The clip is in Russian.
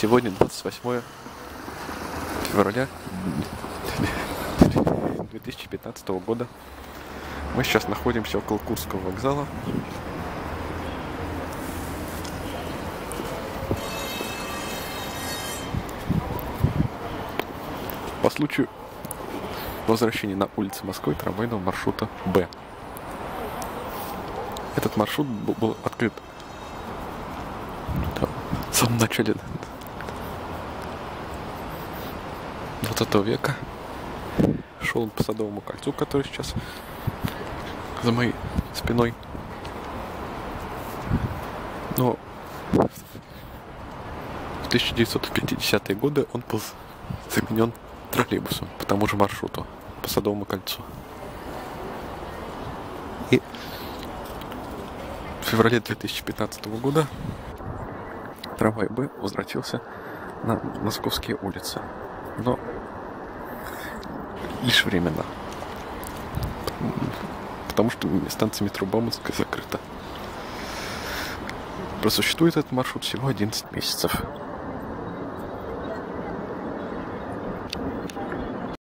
Сегодня 28 февраля 2015 года. Мы сейчас находимся около Курского вокзала. По случаю возвращения на улице Москвы трамвайного маршрута Б. Этот маршрут был, открыт в самом начале 20 века. Шел по Садовому кольцу, который сейчас за моей спиной. Но в 1950-е годы он был заменен троллейбусом по тому же маршруту, по Садовому кольцу. И в феврале 2015 года трамвай Б возвратился на московские улицы. Но лишь временно. Потому что станция метро Бауманская закрыта. Просуществует этот маршрут всего 11 месяцев.